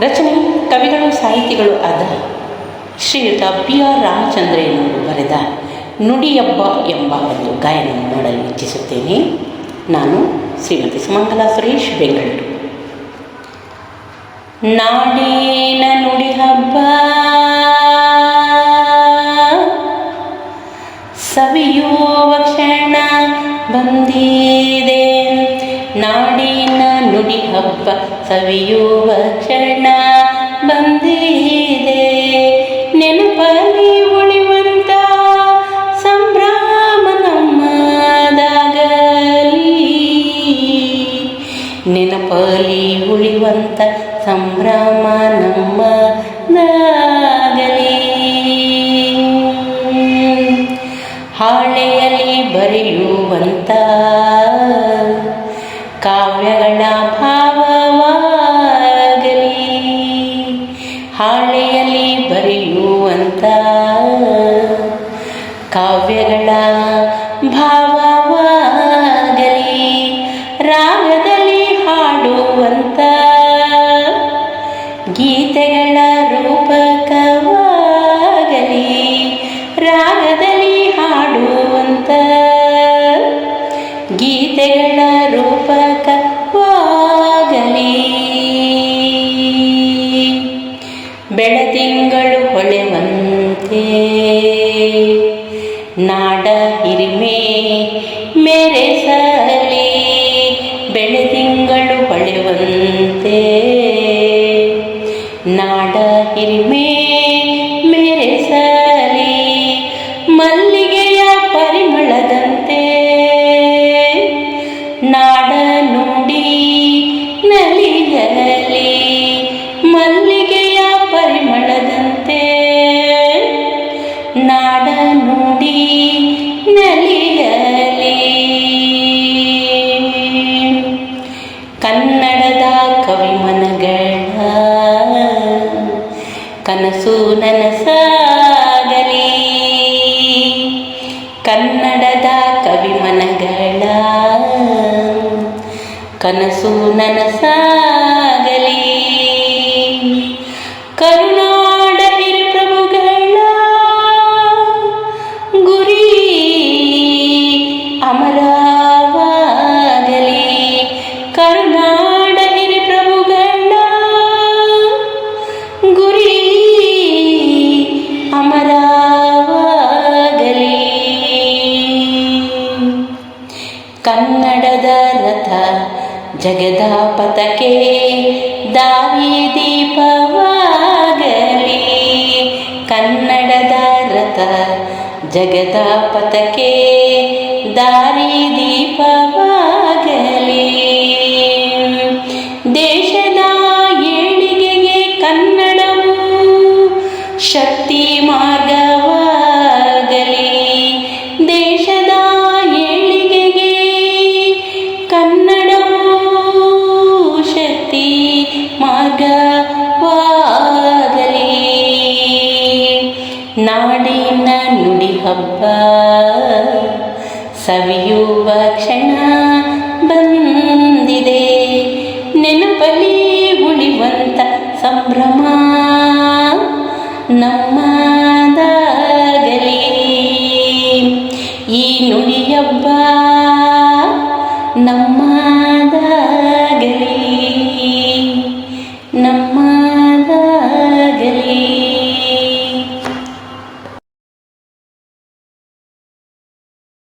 ರಚನೆ ಕವಿಗಳು, ಸಾಹಿತಿಗಳು ಆದ ಶ್ರೀಯುತ ಪಿ ಆರ್ ರಾಮಚಂದ್ರಯ್ಯನವರು ಬರೆದ ನುಡಿಯಬ್ಬ ಎಂಬ ಒಂದು ಗಾಯನ ನೋಡಲು ಇಚ್ಛಿಸುತ್ತೇನೆ. ನಾನು ಶ್ರೀಮತಿ ಸುಮಂಗಲ ಸುರೇಶ್, ಬೆಂಗಳೂರು. ನಾಡೇನ ನುಡಿ ಹಬ್ಬ ಸವಿಯುವ ಕ್ಷಣ ಬಂದಿದೆ. ನಾಡಿನ ನುಡಿ ಹಬ್ಬ ಸವಿಯುವ ಕ್ಷಣ ಬಂದಿದೆ. ನೆನಪಲ್ಲಿ ಉಳಿವಂತ ಸಂಭ್ರಮ ನಮ್ಮದಾಗಲಿ. ನೆನಪಲ್ಲಿ ಉಳಿವಂತ ಸಂಭ್ರಮ ನಮ್ಮದಾಗಲಿ. ಹಾಳೆಯಲ್ಲಿ ಬರೆಯುವಂತ ಕಾವ್ಯಗಳ ಹಾಳೆಯಲ್ಲಿ ಬರೆಯುವಂತ ಕಾವ್ಯಗಳ ಭಾವವಾಗಲಿ ರಾಗದಲ್ಲಿ ಹಾಡುವಂತ ಗೀತೆಗಳ ರೂಪಕವಾಗಲಿ ರಾಗದಲ್ಲಿ ಹಾಡುವಂತ ಗೀತೆಗಳ ರೂಪಕವಾಗಲಿ. ಬೆಳದಿಂಗಳು ಹೊಳೆವಂತೆ. ನಾಡ ಹಿರಿಮೆ ಮೆರೆಸಲಿ, ಬೆಳದಿಂಗಳು ಹೊಳೆವಂತೆ. ನಾಡ ಹಿರಿಮೆ ಮೆರೆಸಲಿ, ಮಲ್ಲಿಗೆಯ ಪರಿಮಳದಂತೆ. ನಾಡ ನುಡಿ ನಲಿಯಲಿ ನುಡಿ ನಲಿಯಲಿ. ಕನ್ನಡದ ಕವಿಮನಗಳ ಕನಸು ನನಸಾಗಲಿ. ಕನ್ನಡದ ಕವಿಮನಗಳ ಕನಸು ನನಸಾಗಲಿ. ಜಗದ ಪಥಕ್ಕೆ ದಾರಿ ದೀಪವಾಗಲಿ. ಕನ್ನಡದ ರಥ ಜಗದಾಪತಕ್ಕೆ ದಾರಿ ದೀಪವಾಗಲಿ. ಮಾರ್ಗವಾಗಲಿ ನಾಡಿನ ನುಡಿ ಹಬ್ಬ ಸವಿಯುವ ಕ್ಷಣ ಬಂದಿದೆ ನೆನಪಲಿ ಉಳಿವಂತ ಸಂಭ್ರಮ ನಮ್ಮದಾಗಲಿ ಈ ನುಡಿಯಬ್ಬ ನಮ್ಮದಾಗಲಿ നമ്മ